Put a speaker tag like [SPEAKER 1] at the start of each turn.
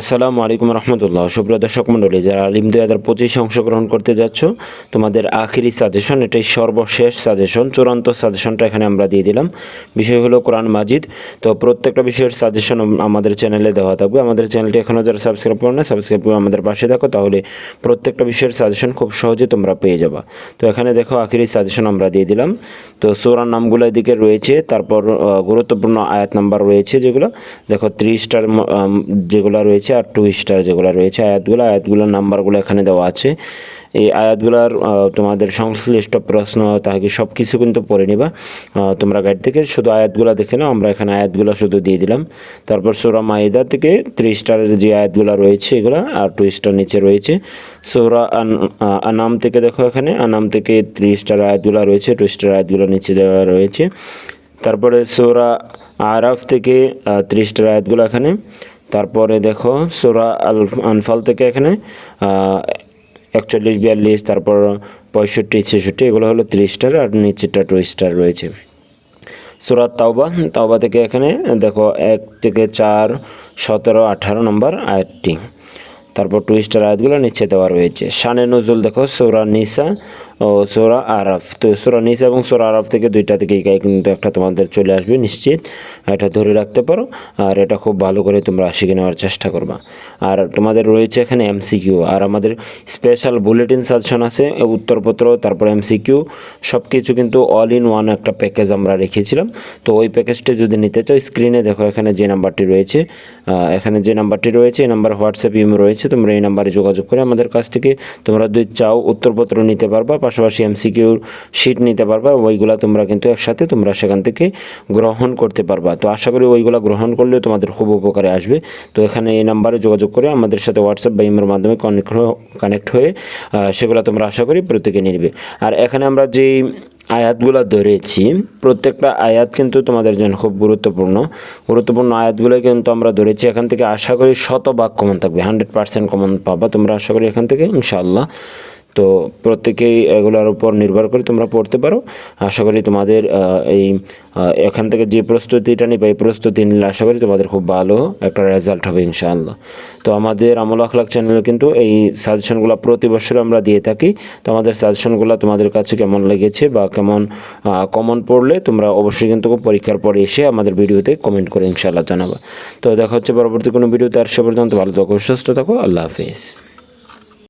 [SPEAKER 1] আসসালামু আলাইকুম রহমতুল্লাহ। সুপ্রিয় দর্শক মণ্ডলী, যারা আলিম দুই হাজার পঁচিশে অংশগ্রহণ করতে যাচ্ছ, তোমাদের আখিরি সাজেশন এটাই সর্বশেষ সাজেশন চূড়ান্ত সাজেশনটা এখানে আমরা দিয়ে দিলাম। বিষয় হলো কোরআন মাজিদ। তো প্রত্যেকটা বিষয়ের সাজেশন আমাদের চ্যানেলে দেওয়া থাকবে। আমাদের চ্যানেলটি এখনও যারা সাবস্ক্রাইব করো না সাবস্ক্রাইব করে আমাদের পাশে দেখো তাহলে প্রত্যেকটা বিষয়ের সাজেশন খুব সহজে তোমরা পেয়ে যাবা। তো এখানে দেখো আখিরি সাজেশন আমরা দিয়ে দিলাম। তো সোরার নামগুলো এদিকে রয়েছে, তারপর গুরুত্বপূর্ণ আয়াত নাম্বার রয়েছে যেগুলো। দেখো থ্রি স্টার যেগুলো রয়েছে আর টু স্টার যেগুলো রয়েছে, আয়াতগুলো, আয়াতগুলোর নাম্বারগুলো এখানে দেওয়া আছে। এই আয়াতগুলার তোমাদের সংশ্লিষ্ট প্রশ্ন তাকে সব কিছু কিন্তু পড়ে নিবা। তোমরা গাইড থেকে শুধু আয়াতগুলো দেখে নাও, আমরা এখানে আয়াতগুলো শুধু দিয়ে দিলাম। তারপর সোরা মাইদা থেকে থ্রি স্টারের যে আয়াতগুলো রয়েছে এগুলো আর টু স্টার নিচে রয়েছে। সোরা আন- আনাম থেকে দেখো এখানে, আনাম থেকে থ্রি স্টার আয়াতগুলো রয়েছে টু স্টার আয়াতগুলো নিচে দেওয়া রয়েছে। তারপরে সোরা আরাফ থেকে ত্রিশ স্টার আয়াতগুলো এখানে। তারপরে দেখো সোরা আল আনফাল থেকে এখানে একচল্লিশ, বিয়াল্লিশ, তারপর পঁয়ষট্টি, ছেষট্টি, এগুলো হলো ত্রিশ স্টার আর নিচেরটা টু স্টার রয়েছে। সুরাত তাওবা তাওবা থেকে এখানে দেখো এক থেকে চার, সতেরো, আঠারো নম্বর আয়াতটি। তারপর টু স্টার আয়াতগুলো নিচে দেওয়া রয়েছে। শানে নজরুল দেখো সোরা নিসা ও, সোরা আরাফ। তো সোরা নিসা এবং সোরা আরাফ থেকে দুইটা থেকে কিন্তু একটা তোমাদের চলে আসবে নিশ্চিত। এটা ধরে রাখতে পারো। আর এটা খুব ভালো করে তোমরা শিখে নেওয়ার চেষ্টা করবা। আর তোমাদের রয়েছে এখানে এমসিকিউ আর আমাদের স্পেশাল বুলেটিন সাজেশন আছে উত্তরপত্র, তারপর এমসিকিউ সব কিছু কিন্তু অল ইন ওয়ান একটা প্যাকেজ আমরা রেখেছিলাম। তো ওই প্যাকেজটা যদি নিতে চাও স্ক্রিনে দেখো এখানে যে নাম্বারটি রয়েছে। এখানে যে নাম্বারটি রয়েছে, এই নাম্বার হোয়াটসঅ্যাপ ইমো রয়েছে। তোমরা এই নাম্বারে যোগাযোগ করে আমাদের কাছ থেকে তোমরা যদি চাও উত্তরপত্র নিতে পারবা। পাশাপাশি এমসিকিউর শিট নিতে পারবা, ওইগুলা তোমরা কিন্তু একসাথে তোমরা সেখান থেকে গ্রহণ করতে পারবা। তো আশা করি ওইগুলা গ্রহণ করলে তোমাদের খুব উপকারে আসবে। তো এখানে এই নাম্বারে যোগাযোগ করে আমাদের সাথে হোয়াটসঅ্যাপ বা ইমের মাধ্যমে কানেক্ট কানেক্ট হয়ে সেগুলো তোমরা আশা করি প্রত্যেকে নিবে। আর এখানে আমরা যেই আয়াতগুলো ধরেছি, প্রত্যেকটা আয়াত কিন্তু তোমাদের জন্য খুব গুরুত্বপূর্ণ। গুরুত্বপূর্ণ আয়াতগুলো কিন্তু আমরা ধরেছি, এখান থেকে আশা করি শতভাগ কমন থাকবে হান্ড্রেড পার্সেন্ট কমন পাবা। তোমরা আশা করি এখান থেকে, ইনশাআল্লাহ তো প্রত্যেকেই এগুলোর উপর নির্ভর করে তোমরা পড়তে পারো। আশা করি তোমাদের এই এখান থেকে যে প্রস্তুতিটা নিবে, এই প্রস্তুতি নিলে আশা করি তোমাদের খুব ভালো একটা রেজাল্ট হবে ইনশাআল্লাহ। তো আমাদের আমল আখলাক চ্যানেলে কিন্তু এই সাজেশনগুলো প্রতি বছর আমরা দিয়ে থাকি। তো আমাদের সাজেশনগুলো তোমাদের কাছে কেমন লেগেছে বা কেমন কমন পড়লে তোমরা অবশ্যই কিন্তু পরীক্ষার পরে এসে আমাদের ভিডিওতে কমেন্ট করে ইনশাআল্লাহ জানাবা। তো দেখা হচ্ছে পরবর্তী কোনো ভিডিওতে, আর সে পর্যন্ত ভালো থাকো, সুস্থ থাকো, আল্লাহ হাফিজ।